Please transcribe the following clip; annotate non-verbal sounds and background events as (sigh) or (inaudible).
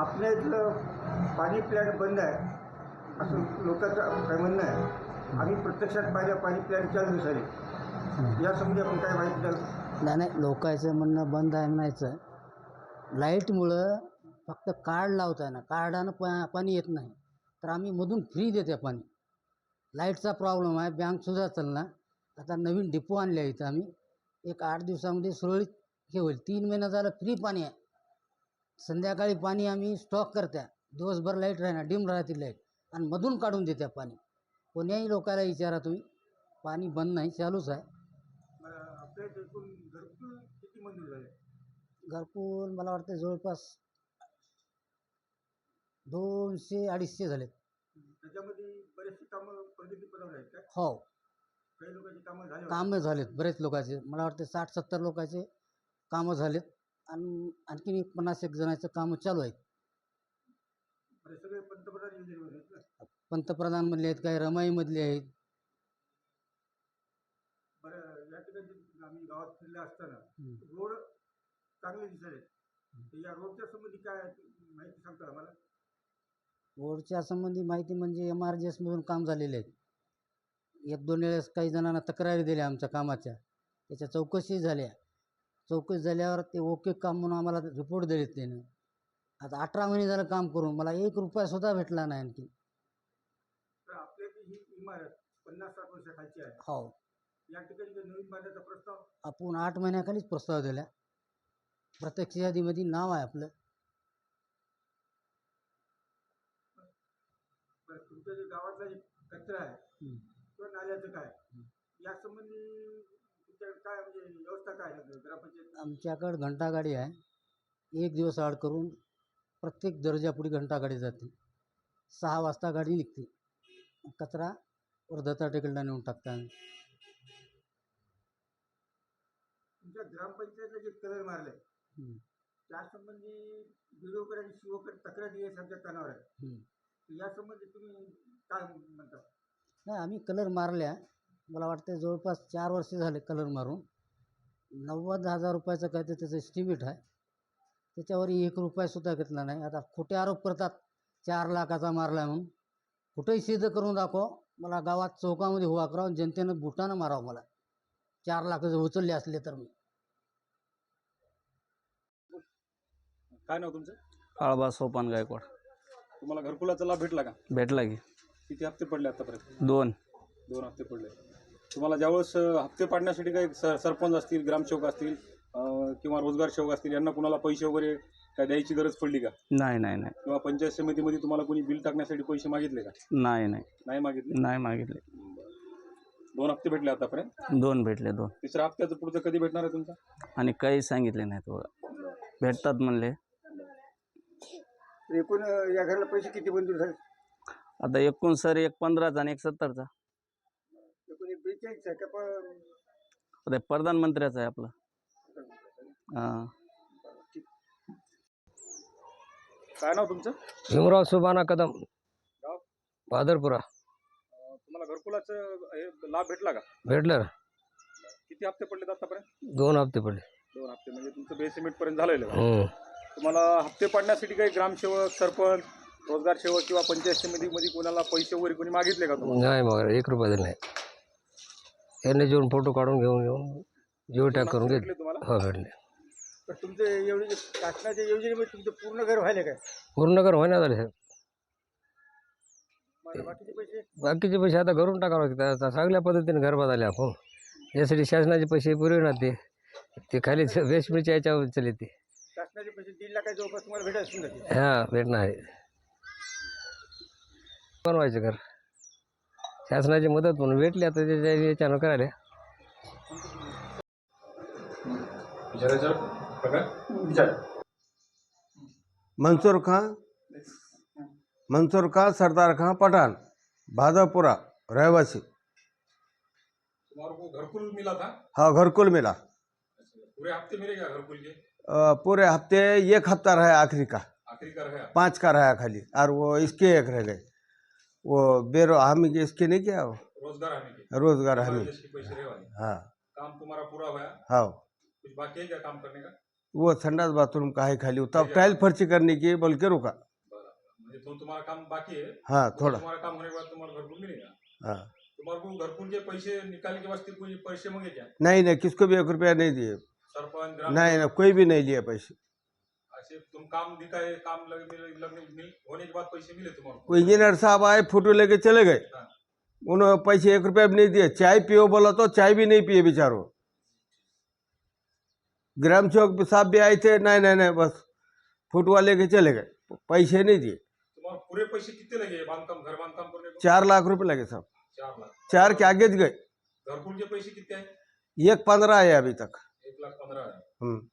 आपल्या इथलं पाणी प्लॅन्ट बंद आहे असं लोकांचं काय म्हणणं आहे? आम्ही प्रत्यक्षात पाहिलं पाणी प्लॅन्ट चालू झाले या संबंधी आपण काय माहिती द्याल? नाही नाही लोकांचं म्हणणं बंद आहे म्हणायचं. लाईटमुळं फक्त कार्ड लावता ना कार्डानं पा पाणी येत नाही. तर आम्ही मधून फ्री देते पाणी. लाईटचा प्रॉब्लेम आहे बँकसुद्धा चालणार. आता नवीन डिपो आणले इथं आम्ही. एक आठ दिवसामध्ये सुरळीत हे होईल. तीन महिना झालं फ्री पाणी आहे. संध्याकाळी पाणी आम्ही स्टॉक करत्या. दिवसभर लाइट राहणार डिम राहते लाइट आणि मधून काढून देत्या पाणी. कोण्याही लोकाला विचारा तुम्ही पाणी बंद नाही चालूच आहे. घरकुल झाले? मला वाटतं जवळपास दोनशे अडीचशे झालेत. त्याच्यामध्ये बरेचसे कामं आहेत काय हो. काही लोकांची कामं झाली कामं झालेत बरेच लोकांचे. मला वाटते साठ सत्तर लोकांचे कामं झालेत. आणि आणखीन एक पन्नास एक जणांचं कामं चालू आहेत बरे सगळे पंतप्रधान योजनेवर आहेत ना पंतप्रधानमधले आहेत काही रमाईमधले आहेत. बरं या ठिकाणी आम्ही गावात फिरले असताना हम्म. रोड चांगले तर या रोडच्या संबंधी काय माहिती सांगता आम्हाला? संबंधी माहिती म्हणजे एम आर जी एसमधून काम झालेले आहेत. एक दोन वेळेस काही जणांना तक्रारी दिल्या आमच्या कामाच्या. त्याच्या चौकशी झाल्या. चौकशी झाल्यावर ते ओके काम म्हणून आम्हाला रिपोर्ट दिलेत त्यानं. आता अठरा महिने झालं काम करून मला एक रुपयासुद्धा भेटला नाही आणखी तर आपल्याची ही इमारत पन्नास साठ वर्षाखालची आहे. हो. या ठिकाणी काही नवीन बांधण्याचा प्रस्ताव? आपण आठ महिन्याखालीच प्रस्ताव दिला. प्रत्यक्ष यादीमध्ये नाव आहे आपलं. बरं तुमच्या जे गावातला जे कचरा आहे. किंवा नाल्याचं काय? या तुमच्याकडे काय म्हणजे व्यवस्था काय आहे? ग्रामपंचायत? आमच्याकडं घंटागाडी आहे. एक दिवस आड करून प्रत्येक दर्जापुढे घंटागाडी जाते. सहा वाजता गाडी निघते. कचरा वर दत्ता टेकडला नेऊन टाकता तुमच्या ग्रामपंचायतला जे कलर मारले हम्म. त्या संबंधी विरोधकर आणि शिवकर तक्रारी आहे सध्या कानावर आहे. हम्म. तर या संबंधी तुम्ही काय म्हणता? नाही आम्ही कलर मारल्या. मला वाटतं जवळपास चार वर्ष झाले कलर मारून. नव्वद हजार रुपयाचं काय ते त्याचं एस्टिमेट आहे. त्याच्यावर एक रुपयासुद्धा घेतला नाही. आता खोटे आरोप करतात चार लाखाचा मारला म्हणून. कुठेही सिद्ध करून दाखव. मला गावात चौकामध्ये उभा करावं जनतेनं बुटानं मारावं मला. चार लाख जर उचलले असले तर मी. काय नाव तुमचं? काळबा सोपान गायकवाड. तुम्हाला घरकुलाचा लाभ भेटला का? भेटला की. किती हप्ते पडले आतापर्यंत? दोन. दोन हप्ते पडले. तुम्हाला ज्यावेळेस हप्ते पाडण्यासाठी काही सर सरपंच असतील ग्रामसेवक असतील किंवा रोजगार सेवक असतील यांना कुणाला पैसे वगैरे काय द्यायची गरज पडली का? नाही नाही नाही. किंवा पंचायत समितीमध्ये तुम्हाला कोणी बिल टाकण्यासाठी पैसे मागितले का? नाही नाही. नाही मागितले? नाही मागितले. दोन हप्ते भेटले आतापर्यंत? दोन भेटले दोन. तिसऱ्या हप्त्याचं पुढचं कधी भेटणार आहे तुमचा? आणि काही सांगितले नाहीत बघा. भेटतात म्हणले. एकूण या घराला पैसे किती मंजूर झाले? आता एकूण सर एक पंधराचा आणि एक सत्तरचा. बेचाळीस आहे का? प्रधानमंत्र्याचा आहे आपला. हां. काय नाव तुमचं? भीमराव सुबाना कदम. गाव? भादरपुरा. अं, तुम्हाला घरकुलाचं हे लाभ भेटला का? भेटलं ना. किती हप्ते पडलेत आतापर्यंत? दोन हप्ते पडले. दोन हप्ते म्हणजे तुमचं बेसिमेंट पर्यंत झालेलं आहे. हम्म. तुम्हाला हप्ते पाडण्यासाठी काही ग्रामसेवक सरपंच रोजगार सेवक किंवा पंचायत समितीमध्ये कोणाला पैसे वगैरे कोणी मागितले का तुम्हाला? नाही मग एक रुपया दिला नाही. यांनी जेवण फोटो काढून घेऊन घेऊन जीव टॅग करून घेतले. तुम्हाला? हो भेटले. तर तुमचे शासनाच्या योजनेमध्ये तुमचं पूर्ण घर व्हायला काय? पूर्ण कर होईना झाले साहेब. बाकीचे पैसे? बाकीचे पैसे आता घरून टाकावं लागते आता चांगल्या पद्धतीने घर बांधाले आपण. यासाठी शासनाचे पैसे पुरे ना ते. ते खाली (laughs) वेस्टमिरच्या याच्यावर चले ते. शासनाचे पैसे दीड लाखाच्या जवळपास तुम्हाला ते. हां भेटणं आहे. बनवायचं घर. शासनाची मदत म्हणून भेटली आता त्याच्या याच्यानं करायला. मंसूर खां मंसूर खां सरदार खां पठान भादवपुरा रहवासी. घरकुल मिला था? हाँ घरकुल मिला। पूरे हफ़्ते मिलेगा घरकुल के? पूरे हफ़्ते एक हफ़्ता रहा आखिरी का। आखिरी का रहा? पाँच का रहा खाली और वो इसके एक रह गए। वो बेरो हामी के इसके नहीं किया वो? रोज़गार हमें के। रोज़गार हमी। हाँ। काम तुम्हारा पूरा हुआ हाँ? कुछ बाकी है क्या काम करने का? वो संडास बाथरूम का है खाली तब टाइल फर्ची करने की बोल के रुका तो तुम्हाला काम बाकी है। हाँ थोड़ा। तुम्हारा काम होने के बाद तुम्हारा घरकुल मिलेगा हाँ। तुम्हारे को घरकुल के पैसे निकालने के वास्ते कोई पैसे मांगे क्या? नहीं नहीं किसको भी एक रुपया नहीं दिए। सरपंच नहीं ना कोई भी नहीं लिया पैसे। ऐसे तुम काम दिखाए काम लग, मिल, मिल, होने के बाद पैसे मिले तुम्हारे इंजीनियर साहब आए फ़ोटो लेके चले गए। हाँ। उन्होंने पैसे एक रुपया भी नहीं दिए। चाय पियो बोला तो चाय भी नहीं पिए बेचारो। ग्राम चौक साहब भी आए थे नहीं नहीं नहीं बस फुटवा लेके चले गए। पैसे नहीं दिए। पूरे पैसे कितने लगे? बांधकाम घर बांधकाम करने चार लाख रुपए लगे साहब। चार लाख। चार के आगे गए। घरकुल के पैसे कितने एक पंद्रह है अभी तक। एक लाख पंद्रह हम्म।